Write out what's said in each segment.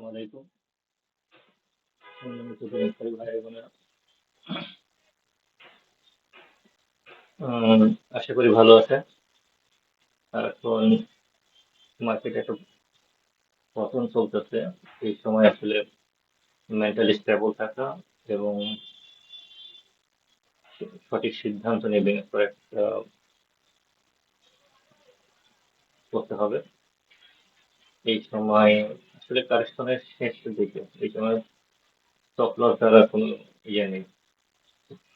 আসসালামু আলাইকুম। আশা করি ভালো আছে। এখন মার্কেট একটা পতন চলতেছে। এই সময় আসলে মেন্টালি স্টেবল থাকা এবং সঠিক সিদ্ধান্ত করে একটা করতে হবে। এই সময় আসলে কারেকশনের শেষ দিকে, এই সময় স্টপ লস দ্বারা কোনো ইয়ে নেই।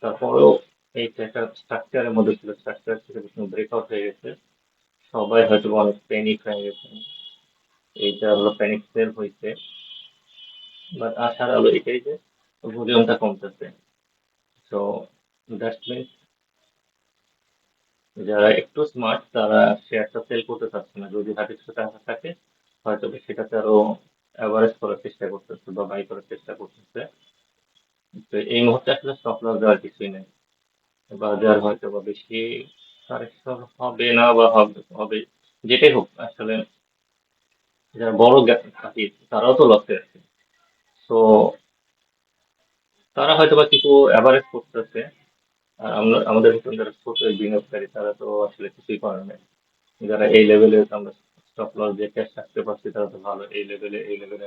তারপরেও এই একটা স্ট্রাকচারের মধ্যে ছিল স্ট্রাকচার থেকে যখন ব্রেকআউট হয়ে গেছে। সবাই হয়তো অনেক প্যানিক হয়ে গেছে। এইটা হলো প্যানিক সেল হয়েছে। বাট আশার আলো এটাই যে ভলিউমটা কমতেছে। সো দ্যাট মিনস যারা একটু স্মার্ট তারা শেয়ারটা সেল করতে চাচ্ছে না। যদি হাতে কিছু টাকা থাকে হয়তো সেটাতে আরও অ্যাভারেজ করার চেষ্টা করতেছে বা বাই করার চেষ্টা করতেছে। তো এই মুহূর্তে আসলে স্টপ লস দেওয়ার কিছুই নেই। বাজার হয়তো বা বেশি কারেকশন হবে না বা হবে যেটাই হোক, আসলে যারা বড় ঘাটি তারাও তো লসে আছে। তো তারা হয়তো বা কিছু অ্যাভারেজ করতেছে, আর আমরা, আমাদের ভিতরে যারা ছোট বিনিয়োগকারী, তারা তো আসলে কিছুই করে নাই। যারা এই লেভেলে আমরা স্টপ লস দিয়ে ক্যাশ রাখতে পারছি তারা তো ভালো। এই লেভেলে এই লেভেলে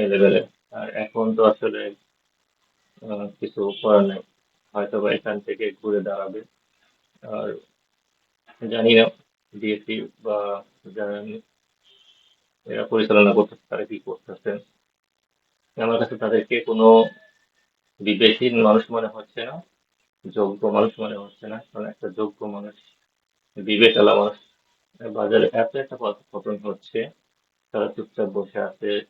এই লেভেলে আর এখন তো আসলে কিছু করার নেই। হয়তো বা এখান থেকে ঘুরে দাঁড়াবে। আর জানি না ডিএসসি বা এরা পরিচালনা করতেছে তারা কি করতেছে আমার কাছে তাদেরকে কোনো বিবেকহীন মানুষ মনে হচ্ছে না, যোগ্য মানুষ মনে হচ্ছে না। কারণ একটা যোগ্য মানুষ বিবেক মানুষ বাজারে এত একটা পত- পতন হচ্ছে, তারা চুপচাপ বসে আছে।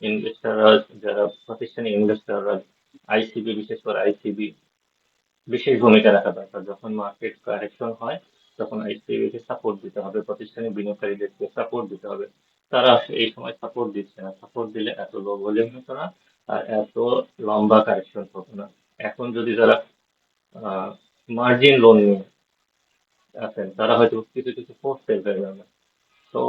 ইনভেস্টাররা, যারা প্রাতিষ্ঠানিক ইনভেস্টাররা, আইসিবি, বিশেষ করে আইসিবি, বিশেষ ভূমিকা রাখা দরকার। যখন মার্কেট কারেকশন হয়, তখন আইসিবি কে সাপোর্ট দিতে হবে প্রাতিষ্ঠানিক বিনিয়োগকারীদেরকে সাপোর্ট দিতে হবে। তারা এই সময় সাপোর্ট দিচ্ছে না। সাপোর্ট দিলে এত লো ভলিউম হতো না, আর এত লম্বা কারেকশন হতো না। এখন যদি যারা মার্জিন লোন নিয়ে আছেন, তারা হয়তো কিছু কিছু সেল হয়ে যাবে তো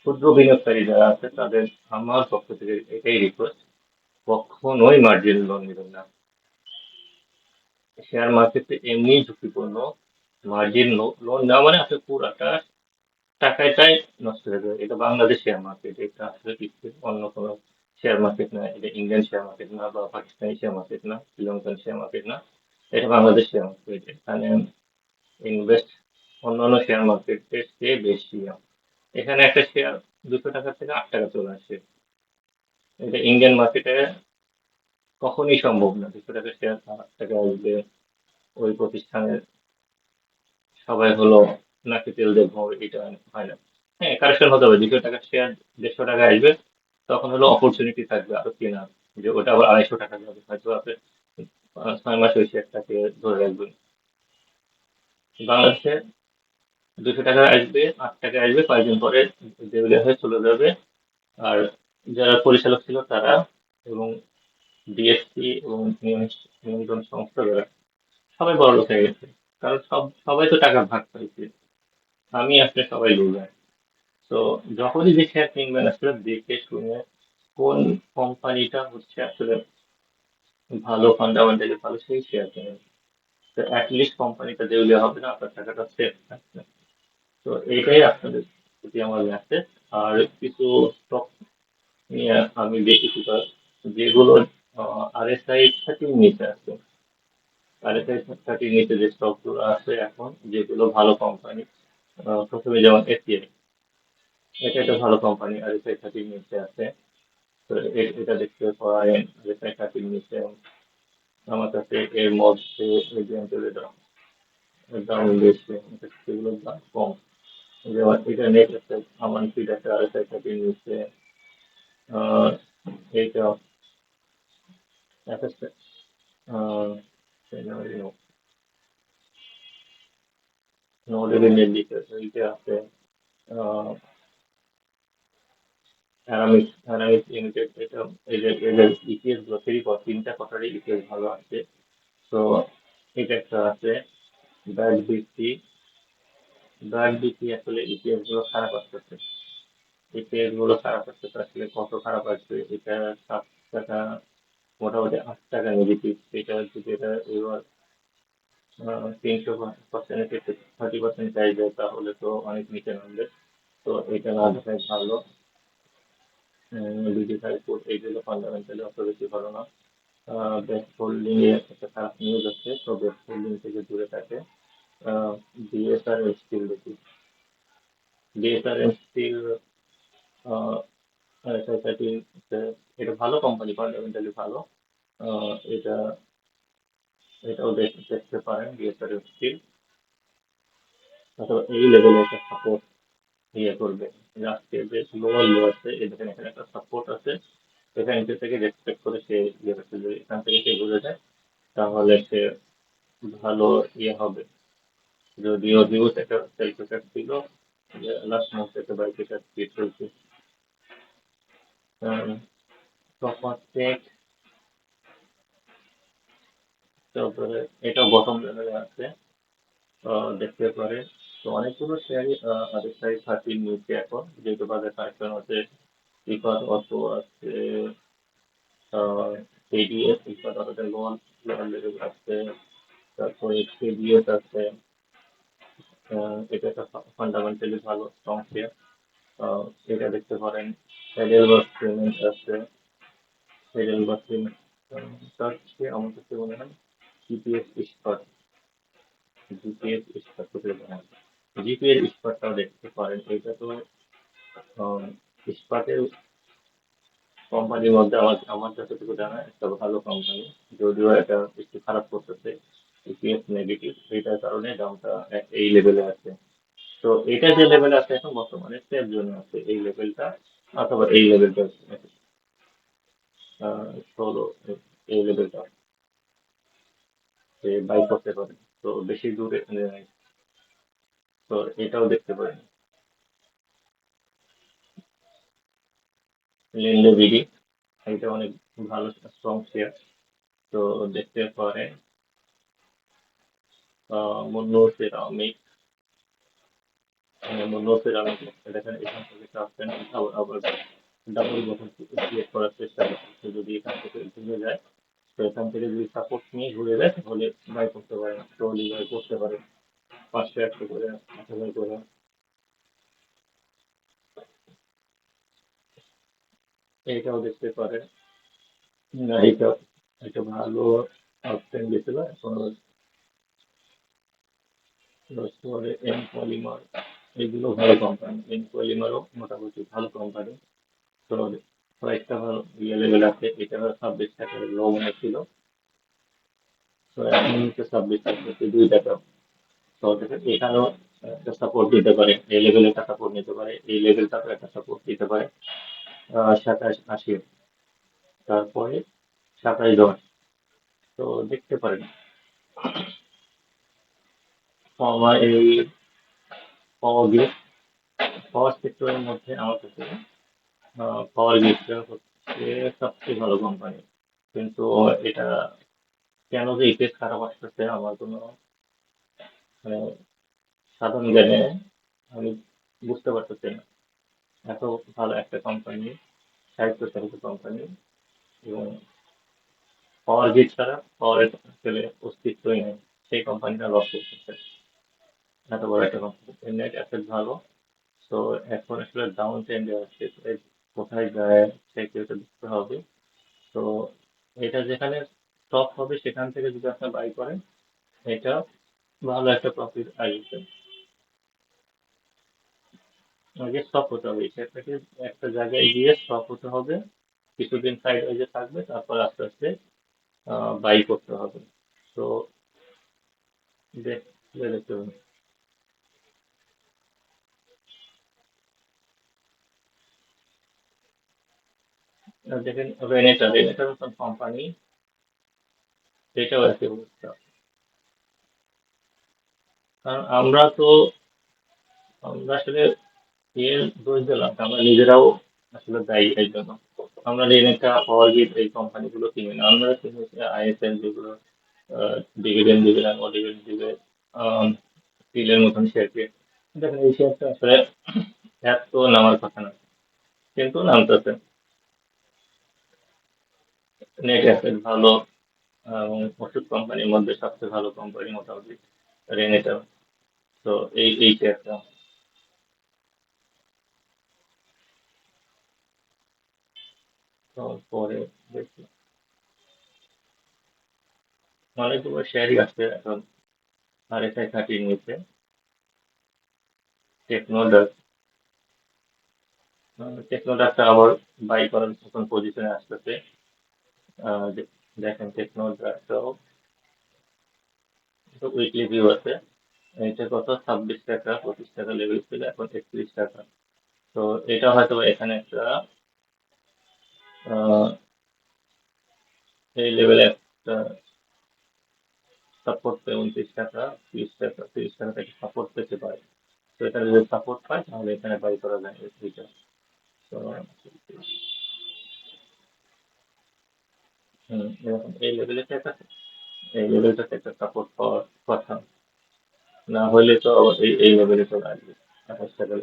ক্ষুদ্র বিনিয়োগকারী যারা আছে, তাদের আমার পক্ষ থেকে এটাই রিকোয়েস্ট কখনোই মার্জিন লোন নেবেন না। শেয়ার মার্কেটে এমনি ঝুঁকিপূর্ণ মার্জিন লোন নেওয়া মানে আসলে পুরাটা টাকাটাই নষ্ট হয়ে যাবে। এটা বাংলাদেশ শেয়ার মার্কেট এটা আসলে পৃথিবীর অন্য কোনো শেয়ার মার্কেট না, এটা ইন্ডিয়ান শেয়ার মার্কেট না বা পাকিস্তানি শেয়ার মার্কেট না শ্রীলঙ্কান শেয়ার মার্কেট না, এটা বাংলাদেশ শেয়ার মার্কেট এখানে ইনভেস্ট অন্যান্য শেয়ার মার্কেটের চেয়ে বেশি। এখানে একটা শেয়ার দুশো টাকা থেকে আট টাকা চলে আসে। এটা ইন্ডিয়ান মার্কেটে কখনই সম্ভব না। দুশো টাকা শেয়ার আট টাকা আসবে। ওই প্রতিষ্ঠানের সবাই হলো নাকি তেল দেখব এটা হয় না। হ্যাঁ কারেকশন হতে হবে। দুশো টাকা শেয়ার দেড়শো টাকা আসবে, তখন হলো অপরচুনিটি থাকবে আরও কেনার। যে ওটা আবার আড়াইশো টাকা যাবে। হয়তো আপনি ছয় মাস ওই শেয়ারটাকে ধরে রাখবেন। বাংলাদেশে দুশো টাকা আসবে, আট টাকা আসবে, কয়েকদিন পরে দেউলিয়া হয়ে চলে যাবে। আর যারা পরিচালক ছিল তারা এবং ডিএসসি এবং নিয়ন্ত্রণ সংস্থা যারা, সবাই বড় লোক হয়ে গেছে। কারণ সব, সবাই তো টাকা ভাগ পাইছে আমি আপনি সবাই লুজার তো যখনই যে শেয়ার কিনবেন, আসলে দেখে শুনে কোন কোম্পানিটা হচ্ছে আসলে ভালো ফান্ডামেন্টালি ভালো সেই শেয়ার কিনবেন। অ্যাটলিস্ট কোম্পানিটা দেউলিয়া হবে না, আপনার টাকাটা সেফ থাকবে। তো এইটাই আপনাদের প্রতি আমার মেসেজ আর কিছু স্টক নিয়ে আমি দেখেছি তো যেগুলো আরএসআই থার্টির নিচে আছে। আরএসআই থার্টির নিচে যে স্টকগুলো আছে এখন, যেগুলো ভালো কোম্পানি প্রথমে যেমন এসিআই এটা একটা ভালো কোম্পানি আরএসআই থার্টির নিচে আছে। তো এটা দেখতে পারেন আরএসআই থার্টির নিচে। আমার কাছে এর মধ্যে এক্সাম্পলের দাম বেশি সেগুলোর দাম কম। যেমন এটা নেট একটা আমার ফিড একটা আরএসআই থার্টির নিচে আহ, এইটা এইটা আছে অ্যারামিক্স অ্যারামিক্স লিমিটেড এটা এদের এদের ইপিএসগুলো থ্রি তিনটা কোয়ার্টারে ইপিএস ভালো আছে। তো এটা একটা আছে ব্যাড বিসি ব্যাড বিসি আসলে ইপিএসগুলো খারাপ আসতেছে। পেজগুলো খারাপ আসছে তো আসলে কত খারাপ আসবে, এটা সাত টাকা, মোটামুটি আট টাকা নেগেটিভ এটা যদি এটা এবার তিনশো পার্সেন্ট থার্টি পার্সেন্ট চাই যায়, তাহলে তো অনেক নিচে নামবে। তো এটা না দেখাই ভালো। ডিজিটাল কোড এইগুলো ফান্ডামেন্টালি অত বেশি ভালো না বেস্ট হোল্ডিং এ একটা খারাপ নিউজ আছে তো বেস্ট হোল্ডিং থেকে দূরে থাকে। ডিএসআর স্টিল দেখি। ডিএসআর স্টিল এসআইটি এটা ভালো কোম্পানি ফান্ডামেন্টালি ভালো। এটা, এটাও দেখ- দেখতে পারেন ডিএসআর স্টিল অথবা এই লেভেলে একটা সাপোর্ট ইয়ে করবে। আজকে যে লো আছে এই দেখেন এখানে একটা সাপোর্ট আছে। এখান থেকে রেসপেক্ট করে সে ইয়ে করছে যদি এখান থেকে সে ঘুরে যায়, তাহলে সে ভালো ইয়ে হবে। যদিও নিউজ একটা সেল প্রেশার ছিল লাস্ট মান্থ একটা বাই প্রেশার স্পিড চলছে টেক তারপরে এটা বটম লেভেলে আছে। দেখতে পারে তো অনেকগুলো শেয়ারই আগের সাইড থার্টির নিচে এখন। যেহেতু বাজার কারেকশন আছে ইফাত অটো আছে এডিএস ইফাত অটোতে লোন আছে তারপরে কেডিএস আছে এটা একটা ফান্ডামেন্টালি ভালো স্ট্রং শেয়ার এটা দেখতে পারেন হেডেলবার্গ সিমেন্ট আছে হেডেলবার্গ সিমেন্ট তার চেয়ে আমার কাছে মনে হয় জিপিএস ইস্পাত জিপিএস ইস্পাত কোথায় বানায় জিপিএস ইস্পাতটাও দেখতে পারেন। এটা তো ইস্পাতের কোম্পানির মধ্যে আমার আমার যতটুকু জানা একটা ভালো কোম্পানি যদিও এটা একটু খারাপ করতেছে ইপিএস নেগেটিভ এটার কারণে দামটা এই লেভেলে আছে। তো এটা যে লেভেলে আছে এখন বর্তমানে সেফ জন্য আছে এই লেভেলটা অথবা এই লেভেলটা ষোলো এই লেভেলটা বাই করতে পারে তো বেশি দূরে আহ, তো এটাও দেখতে পারেন। লেনদে বিডি এটা অনেক ভালো স্ট্রং শেয়ার তো দেখতে পারেন। মুন্নু সেরামিক মুন্নু সেরামিক দেখেন এখান থেকে আসছেন আবার আবার ডাবল বটন ক্রিয়েট করার চেষ্টা করছে। যদি এখান থেকে ঘুরে যায়, তো এখান থেকে যদি সাপোর্ট নিয়ে ঘুরে যায়, তাহলে বাই করতে পারেন ট্রলি বাই করতে পারেন। পাঁচশো একশো করে আট হাজার করে এইটাও দেখতে পারে এটা ভালো গেছিল এখন এম পলিমার এগুলো ভালো কোম্পানি এম পলিমারও মোটামুটি ভালো কোম্পানি তো প্রাইসটা ভালো ইয়ে লেভেল আছে এটা ছাব্বিশ টাকার লো মনে ছিল তো এখন হচ্ছে ছাব্বিশ টাকা দুই টাকা দেখেন এখানেও একটা সাপোর্ট দিতে পারে, এই লেভেলে একটা সাপোর্ট নিতে পারে, এই একটা সাপোর্ট দিতে পারে। সাতাশ আশি। তারপরে সাতাশ দশ। তো দেখতে পারেন। পাওয়া এই গ্রিড পাওয়ার সেক্টরের মধ্যে আমার কাছে পাওয়ার গ্রিডটা হচ্ছে সবচেয়ে ভালো কোম্পানি কিন্তু এটা কেন যে ইপিএস খারাপ আসতেছে, আমার কোনো মানে সাধারণ জ্ঞানে আমি বুঝতে পারতেছি না। এত ভালো একটা কোম্পানি সাহিত্য চালিত কোম্পানি এবং পাওয়ার গ্রিড ছাড়া পাওয়ারের আসলে অস্তিত্বই নেই। সেই কোম্পানিটা লস করতেছে। এত বড় একটা কোম্পানি নেট অ্যাসেট ভালো। তো এখন আসলে ডাউন ট্রেন্ডে এই কোথায় যায় সেটা দেখতে হবে। তো এটা যেখানে স্টপ হবে, সেখান থেকে যদি আপনি বাই করেন এটা ভালো একটা প্রফিট আসবে। আগে স্টপ হতে হবে সেটাকে একটা জায়গায় গিয়ে স্টপ হতে হবে। কিছুদিন সাইড ওয়াইজে থাকবে, তারপর আস্তে আস্তে বাই করতে হবে। তো দেখতে হবে দেখেন রেনেটা রেনেটার মতন কোম্পানি সেটাও একই অবস্থা। কারণ আমরা তো, আমরা আসলে এর দোষ দিলাম আমরা নিজেরাও আসলে দায়ী এই জন্য। আমরা পাওয়ার গ্রিড এই কোম্পানিগুলো কিনি না। আমরা কিনি আইএসএল যেগুলো ডিভিডেন্ড দিবে না ডিভিডেন্ড দিবে স্টিলের মতন শেয়ারকে দেখেন, এই শেয়ারটা আসলে এত নামার কথা না, কিন্তু নামতেছে। নেট অ্যাসেট ভালো, এবং ওষুধ কোম্পানির মধ্যে সবচেয়ে ভালো কোম্পানি মোটামুটি। রেনেটা তো এই এই শেয়ারটা তো পরে দেখি। অনেকগুলো শেয়ারই আছে এখন। আর এসআই থার্টির নিচে টেকনোডাক টেকনোডাকটা আবার বাই করার পজিশনে আসতেছে। দেখেন টেকনোডাকটাও উইকলি ভিউ আছে। এটা কত ছাব্বিশ টাকা পঁচিশ টাকা লেভেল ছিল এখন একত্রিশ টাকা। তো এটা হয়তো এখানে একটা এই লেভেলে একটা সাপোর্ট পেয়ে উনত্রিশ টাকা তিরিশ টাকা তিরিশ টাকা থেকে সাপোর্ট পেতে পারে। তো এটা যদি সাপোর্ট পায় তাহলে এখানে বাই করা যায় এইটা তো হুম, এরকম। এই লেভেলে একটা এই লেভেলটাতে একটা সাপোর্ট পাওয়ার কথা না হলে তো এই এই লেভেলে চলে আসবে। আঠাশ টাকা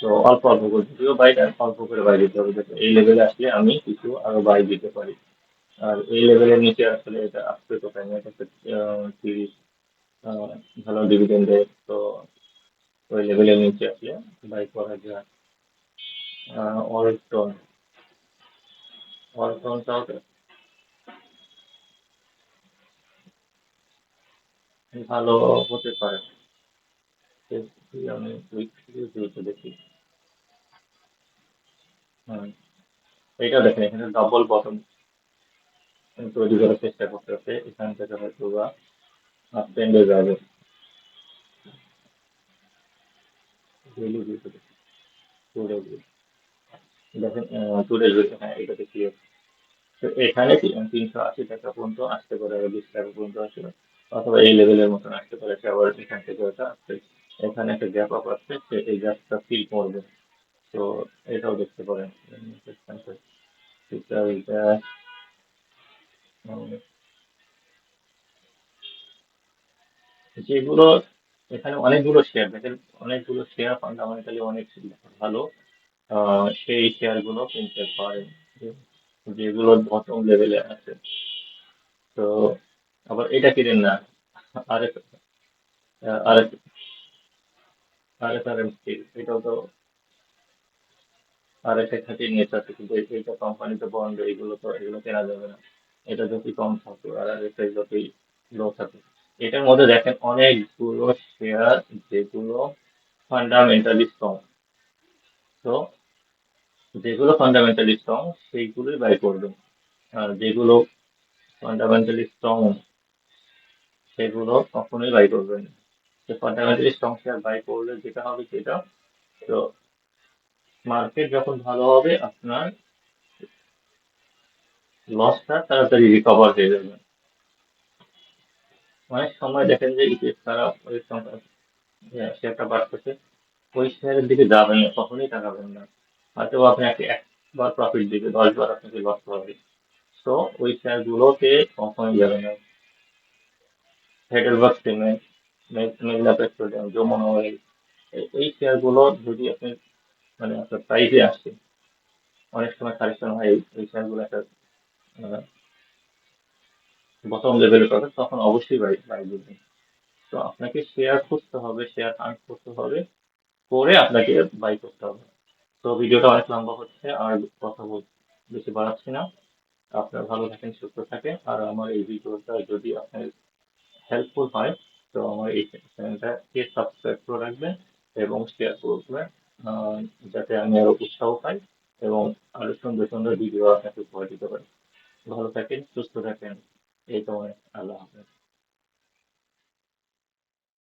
তো অল্প অল্প করে যদিও বাইরে অল্প করে বাই দিতে হবে। যাতে এই লেভেলে আসলে আমি কিছু আরও বাই দিতে পারি। আর এই লেভেলের নিচে আসলে এটা আসতে তো পারে না তিরিশ ভালো ডিভিডেন্ড দেয় তো ওই লেভেলের নিচে আসলে বাই করা যায়। অল্টন অল্টনটাও ভালো হতে পারে। আমি উইকলি ভিউতে দেখি। হুম এটা দেখেন, এখানে ডাবল বটম তৈরি করার চেষ্টা করতেছে। এখান থেকে হয়তো বা ট্রেন্ডে যাবে। দেখি। হ্যাঁ তো এখানে তিনশো আশি টাকা পর্যন্ত আসতে পারে বিশ টাকা পর্যন্ত আসবে অথবা এই লেভেলের মতন আসতে পারে আবার এখান থেকে ওটা। আসছে এখানে একটা গ্যাপ আপ আসছে সে এই গ্যাপটা ফিল করবে। তো এটাও দেখতে পারেন। যেগুলো এখানে অনেকগুলো শেয়ার দেখেন অনেকগুলো শেয়ার ফান্ডামেন্টালি অনেক ভালো। সেই শেয়ারগুলো কিনতে পারেন। যেগুলো বটম লেভেলে আছে। তো এটা কিনেন না। আরেক আরেক আরেক আর এম স্টিল এটাও তো আরেক খাঁটি নেট আছে, কিন্তু এই- এইটা কোম্পানিতে বন্ড এগুলো তো, এগুলো কেনা যাবে না। এটা যতই কম থাকে, আর আরেকটা যতই লো থাকে। এটার মধ্যে দেখেন অনেকগুলো শেয়ার যেগুলো ফান্ডামেন্টালি স্ট্রং তো যেগুলো ফান্ডামেন্টালি স্ট্রং সেইগুলোই বাই করবেন। আর যেগুলো ফান্ডামেন্টালি স্ট্রং সেগুলো কখনোই বাই করবেন না। ফান্ডামেন্টালি স্ট্রং শেয়ার বাই করলে যেটা হবে সেটা। তো মার্কেট যখন ভালো হবে, আপনার লসটা তাড়াতাড়ি রিকভার হয়ে যাবে। অনেক সময় দেখেন যে ইপিএস তারা ওই শেয়ারটা বাড়তেছে। ওই শেয়ারের দিকে যাবেন না, কখনোই তাকাবেন না। হয়তো আপনি একবার প্রফিট দিবে, দশ বার আপনাকে লস হবে। তো ওই শেয়ারগুলোতে কখনোই যাবে না। হেডেলবার্গ সিমেন্ট মেঘনা পেট্রোলিয়াম যমুনা অয়েল এই শেয়ারগুলো যদি আপনি মানে আপনার প্রাইসে আসছে অনেক সময় কারেকশন হয়, এই শেয়ারগুলো একটা বটম লেভেলে পাবেন তখন অবশ্যই বাই বাই করবেন। তো আপনাকে শেয়ার খুঁজতে হবে শেয়ার হান্ট করতে হবে, করে আপনাকে বাই করতে হবে। তো ভিডিওটা অনেক লম্বা হচ্ছে, আর কথা বল, বেশি বাড়াচ্ছি না। আপনারা ভালো থাকেন, সুস্থ থাকেন, আর আমার এই ভিডিওটা যদি আপনার হেল্পফুল হয়। তো আমার এই চ্যানেলটাকে সাবস্ক্রাইব করে রাখবেন এবং শেয়ার করবেন যাতে আমি আরও উৎসাহ পাই এবং আরও সুন্দর সুন্দর ভিডিও আপনাকে উপহার দিতে পারি। ভালো থাকেন, সুস্থ থাকেন। এই তোমার আল্লাহ হাফেজ।